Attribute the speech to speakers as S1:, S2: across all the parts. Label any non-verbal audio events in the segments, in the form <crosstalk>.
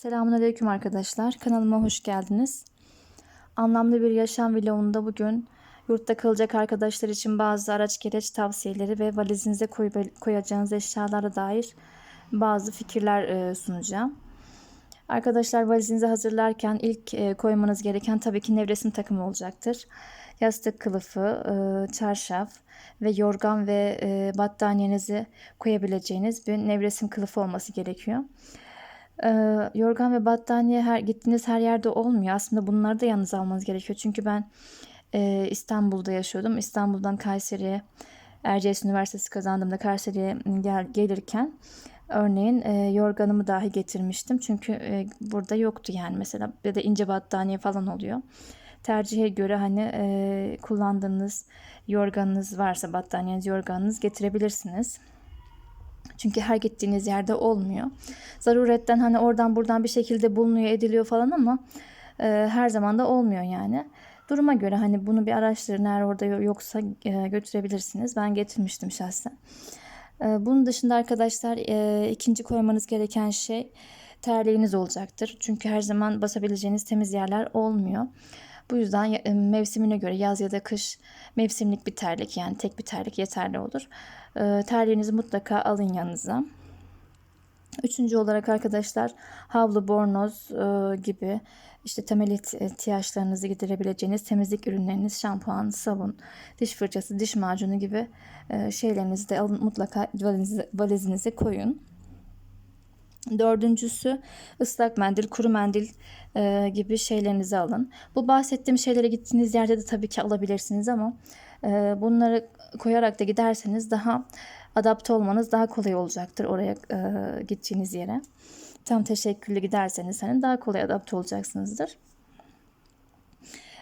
S1: Selamünaleyküm arkadaşlar. Kanalıma hoş geldiniz. Anlamlı bir yaşam vlogunda bugün yurtta kalacak arkadaşlar için bazı araç gereç tavsiyeleri ve valizinize koy, koyacağınız eşyalara dair bazı fikirler e, sunacağım. Arkadaşlar valizinizi hazırlarken ilk e, koymanız gereken tabii ki nevresim takımı olacaktır. Yastık kılıfı, e, çarşaf ve yorgan ve battaniyenizi koyabileceğiniz bir nevresim kılıfı olması gerekiyor. E, yorgan ve battaniye her gittiğiniz her yerde olmuyor. Aslında bunları da yanınıza almanız gerekiyor. Çünkü ben e, İstanbul'da yaşıyordum. İstanbul'dan Kayseri'ye Erciyes Üniversitesi kazandığımda Kayseri'ye gel, gelirken örneğin e, yorganımı dahi getirmiştim. Çünkü e, burada yoktu yani mesela ya da ince battaniye falan oluyor. Tercihe göre hani e, kullandığınız yorganınız varsa battaniyeniz yorganınız getirebilirsiniz. Çünkü her gittiğiniz yerde olmuyor. Zaruretten hani oradan buradan bir şekilde bulunuyor ediliyor falan ama e, her zaman da olmuyor yani. Duruma göre hani bunu bir araştırın eğer orada yoksa e, götürebilirsiniz. Ben getirmiştim şahsen. E, bunun dışında arkadaşlar e, ikinci koymanız gereken şey terliğiniz olacaktır. Çünkü her zaman basabileceğiniz temiz yerler olmuyor. Bu yüzden e, mevsimine göre yaz ya da kış mevsimlik bir terlik yani tek bir terlik yeterli olur. E, terliğinizi mutlaka alın yanınıza. Üçüncü olarak arkadaşlar havlu, bornoz e, gibi işte temel ihtiyaçlarınızı giderebileceğiniz temizlik ürünleriniz, şampuan, sabun, diş fırçası, diş macunu gibi şeylerinizi de alın mutlaka valizinize, valizinize koyun. Dördüncüsü ıslak mendil, kuru mendil e, gibi şeylerinizi alın. Bu bahsettiğim şeylere gittiğiniz yerde de tabii ki alabilirsiniz ama e, bunları koyarak da giderseniz daha adapte olmanız daha kolay olacaktır oraya e, gittiğiniz yere. Tam teşekküllü giderseniz hani daha kolay adapte olacaksınızdır.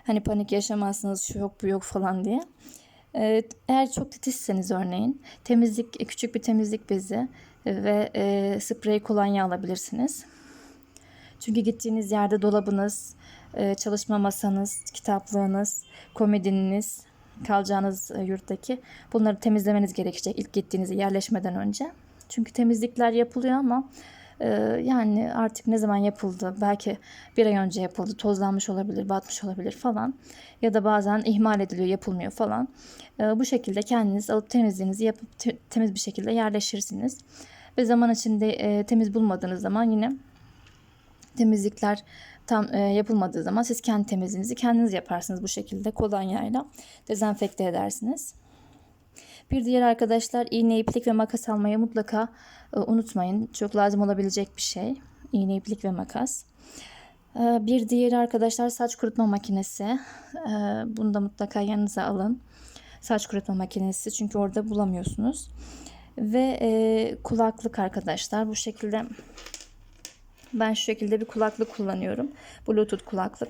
S1: Hani panik yaşamazsınız şu yok bu yok falan diye. Eğer çok titizseniz örneğin temizlik küçük bir temizlik bezi ve e, sprey kolonya alabilirsiniz. Çünkü gittiğiniz yerde dolabınız, e, çalışma masanız, kitaplığınız, komedininiz, kalacağınız e, yurttaki bunları temizlemeniz gerekecek ilk gittiğiniz yerleşmeden önce. Çünkü temizlikler yapılıyor ama e, yani artık ne zaman yapıldı belki bir ay önce yapıldı tozlanmış olabilir batmış olabilir falan ya da bazen ihmal ediliyor yapılmıyor falan. E, bu şekilde kendiniz alıp temizliğinizi yapıp te- temiz bir şekilde yerleşirsiniz. Ve zaman içinde e, temiz bulmadığınız zaman yine temizlikler tam e, yapılmadığı zaman siz kendi temizliğinizi kendiniz yaparsınız bu şekilde kolonyayla dezenfekte edersiniz. Bir diğer arkadaşlar iğne, iplik ve makas almayı mutlaka e, unutmayın. Çok lazım olabilecek bir şey. İğne, iplik ve makas. E, bir diğeri arkadaşlar saç kurutma makinesi. E, bunu da mutlaka yanınıza alın. Saç kurutma makinesi çünkü orada bulamıyorsunuz. Ve e, kulaklık arkadaşlar bu şekilde ben şu şekilde bir kulaklık kullanıyorum. Bluetooth kulaklık.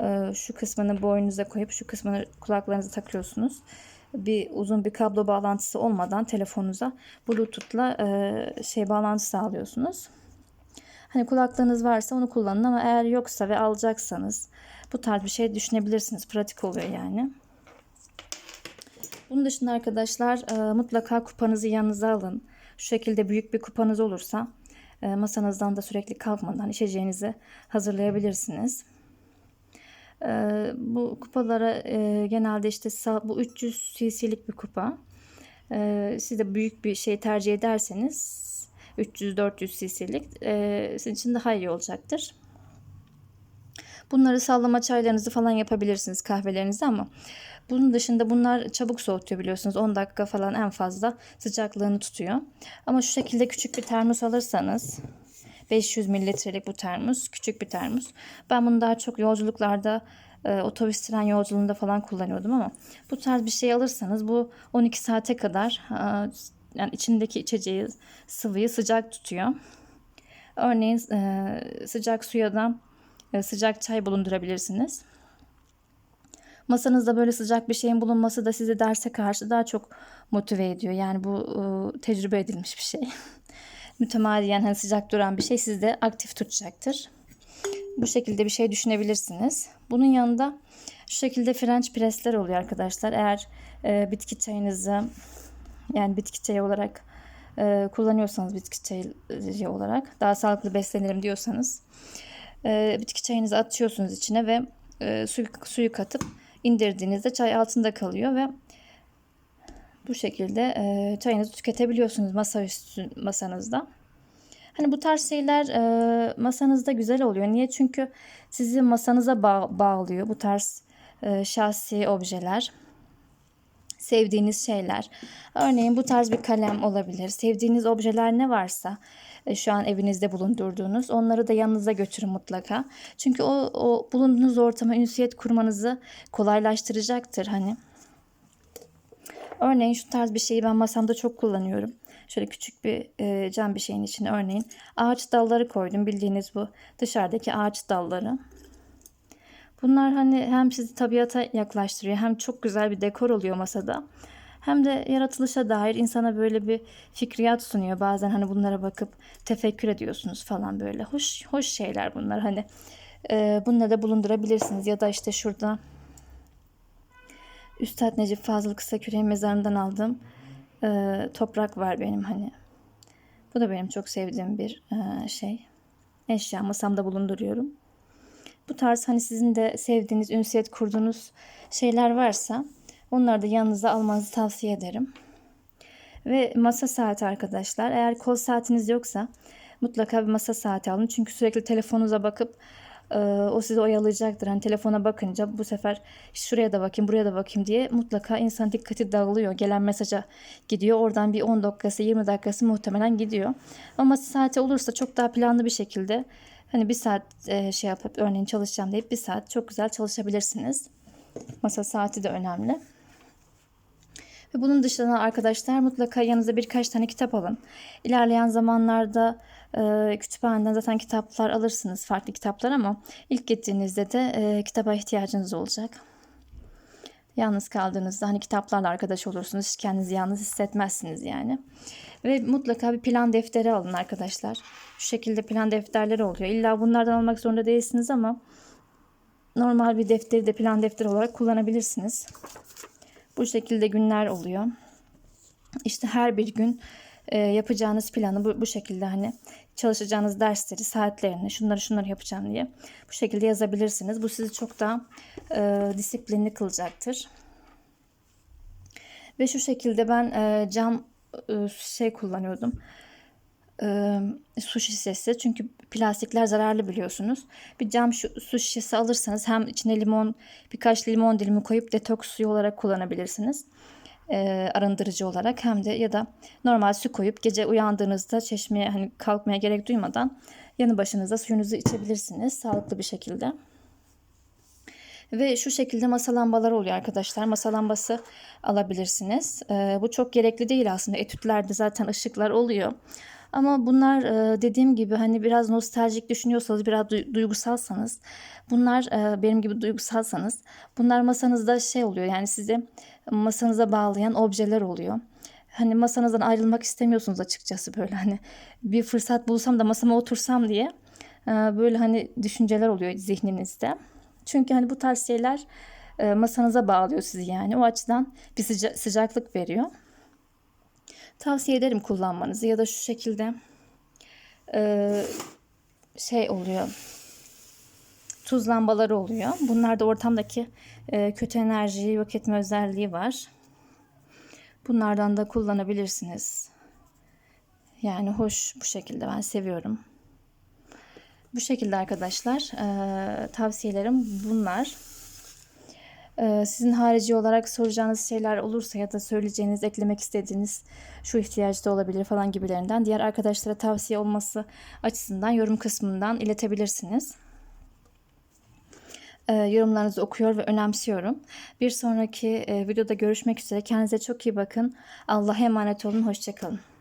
S1: E, şu kısmını boynunuza koyup şu kısmını kulaklarınıza takıyorsunuz. Bir uzun bir kablo bağlantısı olmadan telefonunuza Bluetooth'la e, şey bağlantı sağlıyorsunuz. Hani kulaklığınız varsa onu kullanın ama eğer yoksa ve alacaksanız bu tarz bir şey düşünebilirsiniz. Pratik oluyor yani. Bunun dışında arkadaşlar e, mutlaka kupanızı yanınıza alın. Şu şekilde büyük bir kupanız olursa e, masanızdan da sürekli kalkmadan içeceğinizi hazırlayabilirsiniz. E, bu kupalara e, genelde işte bu 300 cc'lik bir kupa. E, siz de büyük bir şey tercih ederseniz 300-400 cc'lik e, sizin için daha iyi olacaktır. Bunları sallama çaylarınızı falan yapabilirsiniz kahvelerinizi ama bunun dışında bunlar çabuk soğutuyor biliyorsunuz. 10 dakika falan en fazla sıcaklığını tutuyor. Ama şu şekilde küçük bir termos alırsanız 500 mililitrelik bu termos. Küçük bir termos. Ben bunu daha çok yolculuklarda e, otobüs tren yolculuğunda falan kullanıyordum ama bu tarz bir şey alırsanız bu 12 saate kadar e, yani içindeki içeceği sıvıyı sıcak tutuyor. Örneğin e, sıcak suya da sıcak çay bulundurabilirsiniz. Masanızda böyle sıcak bir şeyin bulunması da sizi derse karşı daha çok motive ediyor. Yani bu e, tecrübe edilmiş bir şey. <laughs> Mütemadiyen hani sıcak duran bir şey sizi de aktif tutacaktır. Bu şekilde bir şey düşünebilirsiniz. Bunun yanında şu şekilde French presler oluyor arkadaşlar. Eğer e, bitki çayınızı yani bitki çayı olarak e, kullanıyorsanız bitki çayı olarak daha sağlıklı beslenirim diyorsanız e, bitki çayınızı atıyorsunuz içine ve e, suyu, suyu katıp indirdiğinizde çay altında kalıyor ve bu şekilde e, çayınızı tüketebiliyorsunuz masa üstü masanızda. Hani bu tarz şeyler e, masanızda güzel oluyor. Niye? Çünkü sizi masanıza bağ- bağlıyor bu tarz e, şahsi objeler. Sevdiğiniz şeyler. Örneğin bu tarz bir kalem olabilir. Sevdiğiniz objeler ne varsa şu an evinizde bulundurduğunuz onları da yanınıza götürün mutlaka. Çünkü o, o bulunduğunuz ortama ünsiyet kurmanızı kolaylaştıracaktır hani. Örneğin şu tarz bir şeyi ben masamda çok kullanıyorum. Şöyle küçük bir e, cam bir şeyin içine örneğin ağaç dalları koydum. Bildiğiniz bu dışarıdaki ağaç dalları. Bunlar hani hem sizi tabiata yaklaştırıyor hem çok güzel bir dekor oluyor masada. Hem de yaratılışa dair insana böyle bir fikriyat sunuyor. Bazen hani bunlara bakıp tefekkür ediyorsunuz falan böyle. Hoş hoş şeyler bunlar hani. E, bunları da bulundurabilirsiniz ya da işte şurada Üstad Necip Fazıl Kısaküre'nin mezarından aldığım e, toprak var benim hani. Bu da benim çok sevdiğim bir e, şey. Eşya masamda bulunduruyorum. Bu tarz hani sizin de sevdiğiniz, ünsiyet kurduğunuz şeyler varsa onları da yanınıza almanızı tavsiye ederim. Ve masa saati arkadaşlar. Eğer kol saatiniz yoksa mutlaka bir masa saati alın. Çünkü sürekli telefonunuza bakıp e, o sizi oyalayacaktır. Hani telefona bakınca bu sefer şuraya da bakayım, buraya da bakayım diye mutlaka insan dikkati dağılıyor. Gelen mesaja gidiyor. Oradan bir 10 dakikası, 20 dakikası muhtemelen gidiyor. Ama saati olursa çok daha planlı bir şekilde hani bir saat e, şey yapıp örneğin çalışacağım deyip bir saat çok güzel çalışabilirsiniz. Masa saati de önemli. Ve bunun dışında arkadaşlar mutlaka yanınıza birkaç tane kitap alın. İlerleyen zamanlarda e, kütüphaneden zaten kitaplar alırsınız, farklı kitaplar ama ilk gittiğinizde de e, kitaba ihtiyacınız olacak. Yalnız kaldığınızda hani kitaplarla arkadaş olursunuz. Hiç kendinizi yalnız hissetmezsiniz yani. Ve mutlaka bir plan defteri alın arkadaşlar. Şu şekilde plan defterleri oluyor. İlla bunlardan almak zorunda değilsiniz ama normal bir defteri de plan defteri olarak kullanabilirsiniz. Bu şekilde günler oluyor. İşte her bir gün e, yapacağınız planı bu, bu şekilde hani çalışacağınız dersleri, saatlerini, şunları şunları yapacağım diye bu şekilde yazabilirsiniz. Bu sizi çok daha e, disiplinli kılacaktır. Ve şu şekilde ben e, cam e, şey kullanıyordum. E, su şişesi. Çünkü plastikler zararlı biliyorsunuz. Bir cam şu, su şişesi alırsanız hem içine limon, birkaç limon dilimi koyup detoks suyu olarak kullanabilirsiniz. E, arındırıcı olarak hem de ya da normal su koyup gece uyandığınızda çeşmeye hani kalkmaya gerek duymadan yanı başınızda suyunuzu içebilirsiniz sağlıklı bir şekilde. Ve şu şekilde masa lambaları oluyor arkadaşlar. Masa lambası alabilirsiniz. Ee, bu çok gerekli değil aslında. Etütlerde zaten ışıklar oluyor. Ama bunlar e, dediğim gibi hani biraz nostaljik düşünüyorsanız, biraz du- duygusalsanız, bunlar e, benim gibi duygusalsanız, bunlar masanızda şey oluyor yani sizi masanıza bağlayan objeler oluyor. Hani masanızdan ayrılmak istemiyorsunuz açıkçası böyle hani bir fırsat bulsam da masama otursam diye e, böyle hani düşünceler oluyor zihninizde. Çünkü hani bu tarz şeyler masanıza bağlıyor sizi yani. O açıdan bir sıca- sıcaklık veriyor. Tavsiye ederim kullanmanızı ya da şu şekilde e, şey oluyor. Tuz lambaları oluyor. Bunlar da ortamdaki e, kötü enerjiyi yok etme özelliği var. Bunlardan da kullanabilirsiniz. Yani hoş bu şekilde ben seviyorum. Bu şekilde arkadaşlar e, tavsiyelerim bunlar. E, sizin harici olarak soracağınız şeyler olursa ya da söyleyeceğiniz, eklemek istediğiniz şu ihtiyaç da olabilir falan gibilerinden diğer arkadaşlara tavsiye olması açısından yorum kısmından iletebilirsiniz. E, yorumlarınızı okuyor ve önemsiyorum. Bir sonraki e, videoda görüşmek üzere. Kendinize çok iyi bakın. Allah'a emanet olun. Hoşçakalın.